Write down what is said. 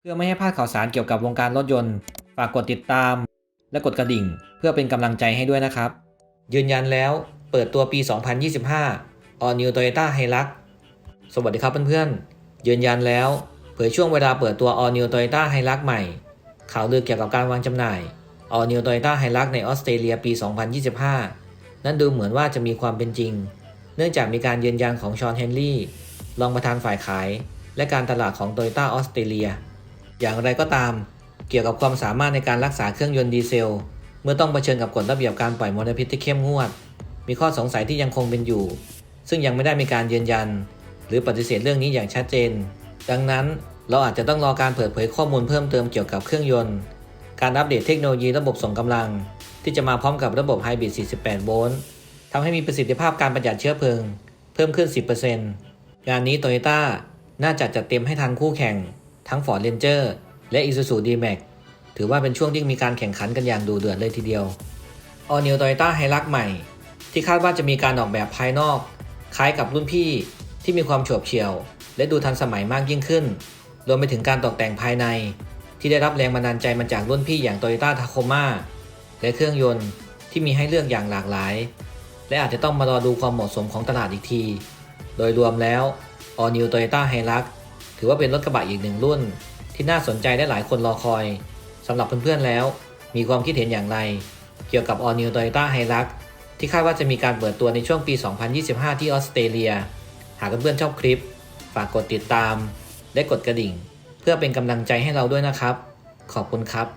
เพื่อไม่ให้พลาดข่าวสารเกี่ยวกับวงการรถยนต์ ฝากกดติดตาม และกดกระดิ่ง เพื่อเป็นกำลังใจให้ด้วยนะครับ ยืนยันแล้วเปิดตัวปี 2025 All New Toyota Hilux สวัสดีครับเพื่อนๆ ยืนยันแล้วเผยช่วงเวลาเปิดตัว All New Toyota Hilux ใหม่ ข่าวลือเกี่ยวกับการวางจำหน่าย All New Toyota Hilux ในออสเตรเลียปี 2025 นั้นดูเหมือนว่าจะมีความเป็นจริง เนื่องจากมีการยืนยันของชอนเฮนรี่รองประธานฝ่ายขาย และการตลาดของ Toyota ออสเตรเลีย อย่างไรก็ตาม เกี่ยวกับความสามารถในการรักษาเครื่องยนต์ดีเซล เมื่อต้องเผชิญกับกฎระเบียบการปล่อยมลพิษที่เข้มงวด มีข้อสงสัยที่ยังคงเป็นอยู่ ซึ่งยังไม่ได้มีการยืนยัน หรือปฏิเสธเรื่องนี้อย่างชัดเจน ดังนั้นเราอาจจะต้องรอการเปิดเผยข้อมูลเพิ่มเติมเกี่ยวกับเครื่องยนต์ การอัปเดตเทคโนโลยีระบบส่งกำลัง ที่จะมาพร้อมกับระบบไฮบริด 48 โวลต์ทำให้มีประสิทธิภาพการประหยัดเชื้อเพลิง เพิ่มขึ้น 10%งานนี้ Toyota น่าจะจัดเต็มให้ทันคู่แข่ง ทั้ง Ford Ranger และ Isuzu D-Max ถือว่าเป็นช่วงที่มีการแข่งขันกันอย่างดูเดือดเลยทีเดียว All New Toyota Hilux ใหม่ ที่คาดว่าจะมีการออกแบบภายนอก คล้ายกับรุ่นพี่ที่มีความโฉบเฉี่ยว และดูทันสมัยมากยิ่งขึ้น รวมไปถึงการตกแต่งภายใน ที่ได้รับแรงบันดาลใจมาจากรุ่นพี่อย่าง Toyota Tacoma และเครื่องยนต์ที่มีให้เลือกอย่างหลากหลาย และอาจจะต้องมารอดูความเหมาะสมของตลาดอีกที โดยรวมแล้ว All New Toyota Hilux ถือว่าเป็นรถกระบะอีกหนึ่งรุ่น ที่น่าสนใจได้หลายคนรอคอยสำหรับเพื่อนๆแล้ว มีความคิดเห็นอย่างไร เกี่ยวกับ All New Toyota Hilux ที่คาดว่าจะมีการเปิดตัวในช่วงปี 2025 ที่ออสเตรเลีย หากเพื่อนๆชอบคลิป ฝากกดติดตาม และกดกระดิ่ง เพื่อเป็นกำลังใจให้เราด้วยนะครับ ขอบคุณครับ